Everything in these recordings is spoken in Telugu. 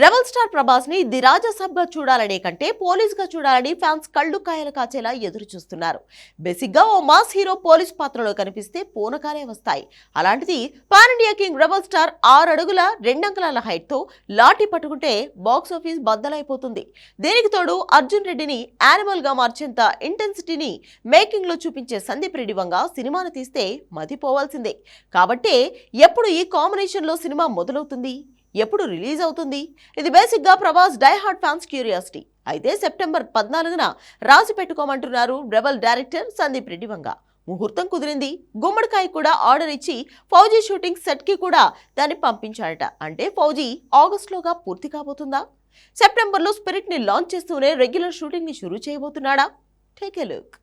రెబల్ స్టార్ ప్రభాస్ని ది రాజసభ చూడాలనే కంటే పోలీస్గా చూడాలని ఫ్యాన్స్ కళ్ళు కాయలు కాచేలా ఎదురు చూస్తున్నారు బేసిక్గా ఓ మాస్ హీరో పోలీస్ పాత్రలో కనిపిస్తే పూనకాలే వస్తాయి. అలాంటిది pan India king rebel star ఆరు అడుగుల రెండంకలాల హైట్తో లాఠీ పట్టుకుంటే బాక్స్ ఆఫీస్ బద్దలైపోతుంది. దీనికి తోడు అర్జున్ రెడ్డిని యానిమల్గా మార్చేంత ఇంటెన్సిటీని మేకింగ్లో చూపించే సందీప్ రెడ్డి వంగ సినిమాను తీస్తే మతిపోవాల్సిందే. కాబట్టే ఎప్పుడు ఈ కాంబినేషన్లో సినిమా మొదలవుతుంది? ఎప్పుడు రిలీజ్ అవుతుంది? ఇది బేసిక్గా ప్రభాస్ డైహార్డ్ ఫ్యాన్స్ క్యూరియాసిటీ. అయితే సెప్టెంబర్ పద్నాలుగున రాసి పెట్టుకోమంటున్నారు రెబల్ డైరెక్టర్ సందీప్ రెడ్డి వంగ ముహూర్తం కుదిరింది. గుమ్మడికాయ కూడా ఆర్డర్ ఇచ్చి ఫౌజీ షూటింగ్ సెట్కి కూడా దాన్ని పంపించాడట. అంటే ఫౌజీ ఆగస్టులోగా పూర్తి కాబోతుందా? సెప్టెంబర్లో స్పిరిట్ని లాంచ్ చేస్తూనే రెగ్యులర్ షూటింగ్ని షురూ చేయబోతున్నాడా? Take a look.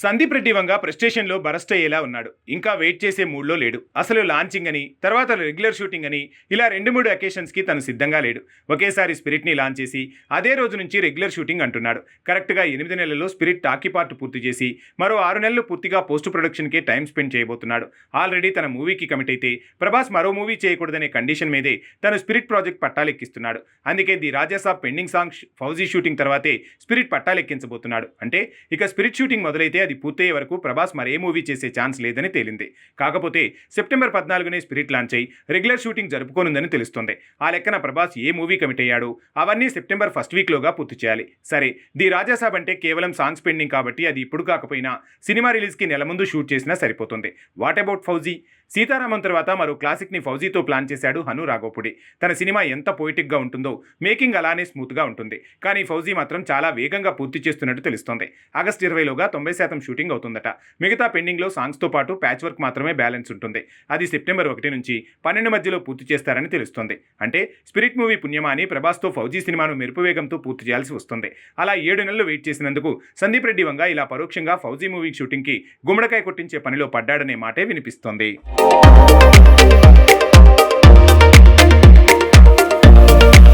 Sandeep Reddy Vanga ప్రెస్టేషన్లో burst అయ్యేలా ఉన్నాడు. ఇంకా వెయిట్ చేసే మూడ్లో లేడు. అసలు లాంచింగ్ అని తర్వాత రెగ్యులర్ షూటింగ్ అని ఇలా రెండు మూడు అకేషన్స్కి తను సిద్ధంగా లేడు. ఒకేసారి స్పిరిట్ని లాంచ్ చేసి అదే రోజు నుంచి రెగ్యులర్ షూటింగ్ అంటున్నాడు. కరెక్ట్గా ఎనిమిది నెలల్లో స్పిరిట్ టాకీ పార్ట్ పూర్తి చేసి మరో ఆరు నెలలు పూర్తిగా పోస్ట్ ప్రొడక్షన్ కే టైం స్పెండ్ చేయబోతున్నాడు. ఆల్రెడీ తన మూవీకి కమిట్ అయితే ప్రభాస్ మరో మూవీ చేయకూడదనే కండిషన్ మీదే తను స్పిరిట్ ప్రాజెక్ట్ పట్టాలెక్కిస్తున్నాడు. అందుకే the Rajasaab pending song Fauji shooting తర్వాతే స్పిరిట్ పట్టాలెక్కించబోతున్నాడు. అంటే ఇక స్పిరిట్ షూటింగ్ మొదలైతే అది పూర్తయ్యే వరకు ప్రభాస్ మరే మూవీ చేసే ఛాన్స్ లేదని తేలింది. కాకపోతే సెప్టెంబర్ పద్నాలుగునే స్పిరిట్ లాంచ్ అయి రెగ్యులర్ షూటింగ్ జరుపుకోనుందని తెలుస్తుంది. ఆ లెక్కన ప్రభాస్ ఏ మూవీ కమిట్ అయ్యాడు? అవన్నీ సెప్టెంబర్ ఫస్ట్ వీక్లోగా పూర్తి చేయాలి. సరే ది రాజాసాబ్ అంటే కేవలం సాంగ్స్ పెండింగ్ కాబట్టి అది ఇప్పుడు కాకపోయినా సినిమా రిలీజ్కి నెల ముందు షూట్ చేసినా సరిపోతుంది. What about fauji? సీతారామం తర్వాత మరో క్లాసిక్ని ఫౌజీతో ప్లాన్ చేశాడు హను రాఘోపుడి. తన సినిమా ఎంత పోయిటిక్గా ఉంటుందో మేకింగ్ అలానే స్మూత్గా ఉంటుంది. కానీ ఫౌజీ మాత్రం చాలా వేగంగా పూర్తి చేస్తున్నట్టు తెలుస్తోంది. ఆగస్ట్ ఇరవైలోగా తొంభై శాతం షూటింగ్ అవుతుందట. మిగతా పెండింగ్లో సాంగ్స్తో పాటు ప్యాచ్ వర్క్ మాత్రమే బ్యాలెన్స్ ఉంటుంది. అది సెప్టెంబర్ ఒకటి నుంచి పన్నెండు మధ్యలో పూర్తి చేస్తారని తెలుస్తుంది. అంటే స్పిరిట్ మూవీ పుణ్యమా అని ప్రభాస్తో ఫౌజీ సినిమాను మెరుపు వేగంతో పూర్తి చేయాల్సి వస్తుంది. అలా ఏడు నెలలు వెయిట్ చేసినందుకు సందీప్ రెడ్డి వంగ ఇలా పరోక్షంగా ఫౌజీ మూవీ షూటింగ్కి గుమ్మడికాయ కొట్టించే పనిలో పడ్డాడనే మాటే వినిపిస్తోంది.